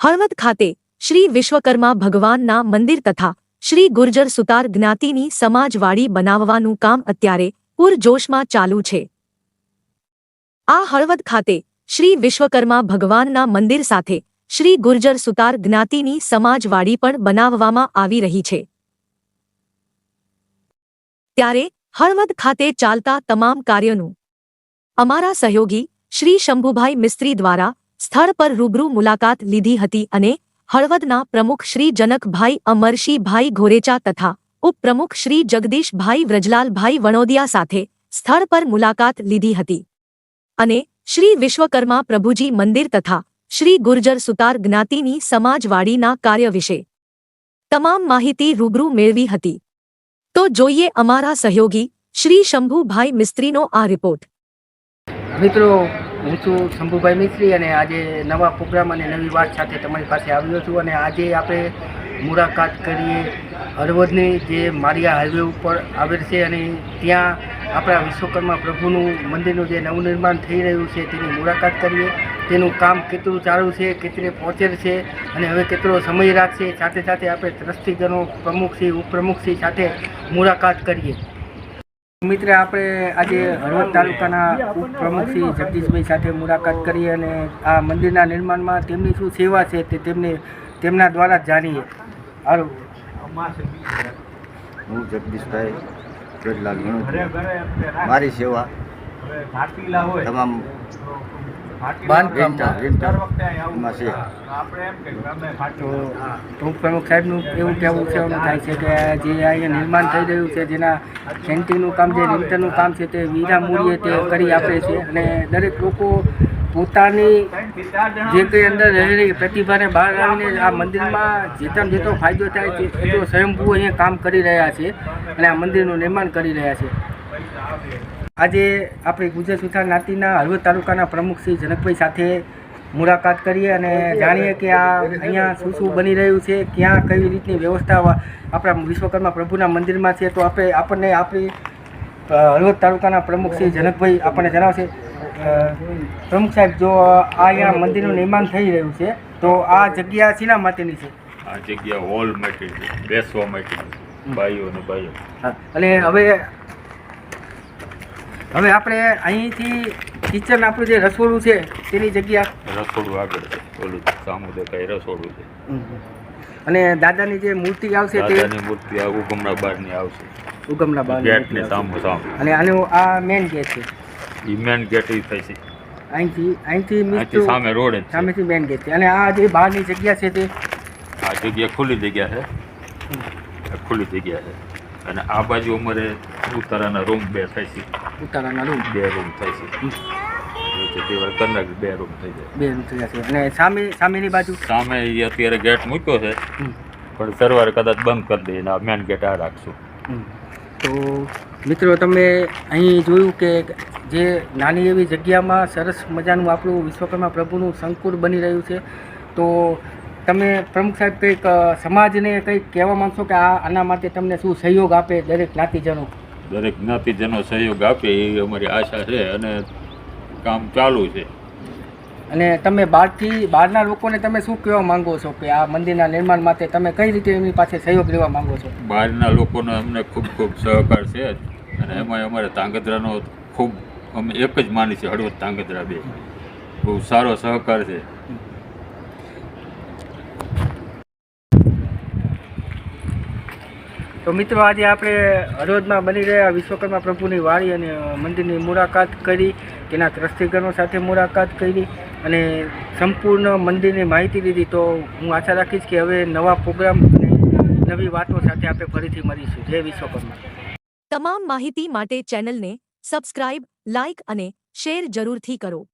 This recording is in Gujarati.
હળવદ ખાતે શ્રી વિશ્વકર્મા ભગવાનના મંદિર તથા શ્રી ગુર્જર સુતાર જ્ઞાતિની સમાજવાડી બનાવવાનું કામ અત્યારે પૂરજોશમાં ચાલુ છે. આ હળવદ ખાતે શ્રી વિશ્વકર્મા ભગવાનના મંદિર સાથે શ્રી ગુર્જર સુતાર જ્ઞાતિની સમાજવાડી પણ બનાવવામાં આવી રહી છે. ત્યારે હળવદ ખાતે ચાલતા તમામ કાર્યનું અમારા સહયોગી શ્રી શંભુભાઈ મિસ્ત્રી દ્વારા સ્થળ પર રૂબરૂ મુલાકાત લીધી હતી અને હળવદના પ્રમુખ શ્રી જનકભાઈ અમરશીભાઈ ઘોરેચા તથા ઉપપ્રમુખ શ્રી જગદીશભાઈ વ્રજલાલભાઈ વણોદિયા સાથે સ્થળ પર મુલાકાત લીધી હતી. અને શ્રી વિશ્વકર્મા પ્રભુજી મંદિર તથા શ્રી ગુર્જર સુતાર જ્ઞાતિની સમાજવાડીના કાર્ય વિશે તમામ માહિતી રૂબરૂ મેળવી હતી. તો જોઈએ અમારા સહયોગી શ્રી શંભુભાઈ મિસ્ત્રીનો આ રિપોર્ટ. મિત્રો હું છું શંભુભાઈ મિસ્ત્રી અને આજે નવા પ્રોગ્રામ અને નવી વાત સાથે તમારી પાસે આવ્યો છું અને આજે આપણે મુલાકાત કરીએ હળવદની જે મારિયા હાઈવે ઉપર આવેલ છે અને ત્યાં આપણા વિશ્વકર્મા પ્રભુનું મંદિરનું જે નવનિર્માણ થઈ રહ્યું છે તેની મુલાકાત કરીએ. તેનું કામ કેટલું ચાલુ છે, કેટલે પહોંચેલ છે અને હવે કેટલો સમય રાખશે, સાથે સાથે આપણે ટ્રસ્ટીજનો પ્રમુખશ્રી, ઉપપ્રમુખશ્રી સાથે મુલાકાત કરીએ. મિત્ર, આપણે આજે હળવદ તાલુકાના ઉપપ્રમુખ શ્રી જગદીશભાઈ સાથે મુલાકાત કરી અને આ મંદિરના નિર્માણમાં તેમની શું સેવા છે તે તેમને, તેમના દ્વારા જાણીએ. હાલો. હું જગદીશભાઈ ગણોત્રી મારી સેવા તમામ બાંધકામમાં છે. તો ઉપપ્રમુખ સાહેબનું એવું કહેવું થાય છે? કે જે અહીંયા નિર્માણ થઈ રહ્યું છે જેના સેન્ટિંગનું કામ જે રિન્ટરનું કામ છે તે વિના મૂલ્યે તે કરી આપે છે. અને દરેક લોકો પોતાની જે કંઈ અંદર રહેલી પ્રતિભાને બહાર આવીને આ મંદિરમાં જેટલામાં જેટલો ફાયદો થાય છે એટલો સ્વયંભૂ અહીંયા કામ કરી રહ્યા છે. અને આ મંદિરનું નિર્માણ કરી રહ્યા છે. આજે આપણે ગુજરાત વિકાસ જ્ઞાતિના હળવદ તાલુકાના પ્રમુખ શ્રી જનકભાઈ સાથે મુલાકાત કરીએ અને જાણીએ કે આ અહીંયા શું શું બની રહ્યું છે ક્યાં કઈ રીતની વ્યવસ્થા આપણા વિશ્વકર્મા પ્રભુના મંદિરમાં છે. તો આપણે આપણને આપણી હળવદ તાલુકાના પ્રમુખ શ્રી જનકભાઈ આપણને જણાવશે. પ્રમુખ સાહેબ જો આ અહીંયા મંદિરનું નિર્માણ થઈ રહ્યું છે તો આ જગ્યા શીના માટેની છે? આ જગ્યા હોલ માટે છે બેસવા માટે બાઈઓ અને બાઈઓ હા, અને હવે હવે આપણે અહીંથી કિચન આપણું જે રસોડું છે તેની જગ્યા? રસોડું આગળ છે ઓલું સામું દેખાય રસોડું છે. અને દાદાની જે મૂર્તિ આવશે તે? દાદાની મૂર્તિ આ ઉગમડા બારની આવશે. ઉગમડા બાર ગેટ ને સામું સામું. અને આનો આ મેન ગેટ છે? એ મેન ગેટ ઈ થાય છે. અહીંથી અહીંથી means સામે રોડ છે. સામેથી મેન ગેટ છે. અને આ જે બહારની જગ્યા છે તે? આ જગ્યા ખુલ્લી જગ્યા છે. ખુલ્લી જગ્યા છે. અને આ બાજુ અમારે ઉતારાના રૂમ બે થાય છે. ઉતારાના રૂમ? બે રૂમ થાય છે. દિવાલ કલાક બે રૂમ થઈ જાય. બે રૂમ જગ્યા છે. અને સામે સામેની બાજુ? સામે અત્યારે ગેટ મૂક્યો છે. પણ સરવારે કદાચ બંધ કરી દઈએ આ મેન ગેટ આ રાખશું. તો મિત્રો તમે અહીં જોયું કે જે નાની એવી જગ્યામાં સરસ મજાનું આપણું વિશ્વકર્મા પ્રભુનું સંકુલ બની રહ્યું છે. તો તમે પ્રમુખ સાહેબ કંઈક સમાજને કંઈક કહેવા માંગશો કે આ આના માટે તમને શું સહયોગ આપે દરેક જ્ઞાતિજનો? દરેક જ્ઞાતિજનો સહયોગ આપે એ અમારી આશા છે અને કામ ચાલુ છે. અને તમે બહારથી બહારના લોકોને તમે શું કહેવા માંગો છો કે આ મંદિરના નિર્માણ માટે તમે કઈ રીતે એમની પાસે સહયોગ લેવા માંગો છો? બહારના લોકોનો અમને ખૂબ ખૂબ સહકાર છે અને એમાં અમારે તાંગધ્રાનો ખૂબ અમે એક જ માની છે હળવદ તાંગધ્રા બે. બહુ સારો સહકાર છે. તો મિત્રો, આજે આપણે હરોદમાં બની રહ્યા વિશ્વકર્મા પ્રભુની વાડી અને મંદિરની મુલાકાત કરી, તેના ત્રસ્તીકરણો સાથે મુલાકાત કરી અને સંપૂર્ણ મંદિરની માહિતી લીધી. તો હું આશા રાખીશ કે હવે નવા પ્રોગ્રામ અને નવી વાતો સાથે આપણે ફરીથી મળીશું. જય વિશ્વકર્મા. તમામ માહિતી માટે ચેનલને સબસ્ક્રાઇબ, લાઇક અને શેર જરૂરથી કરો.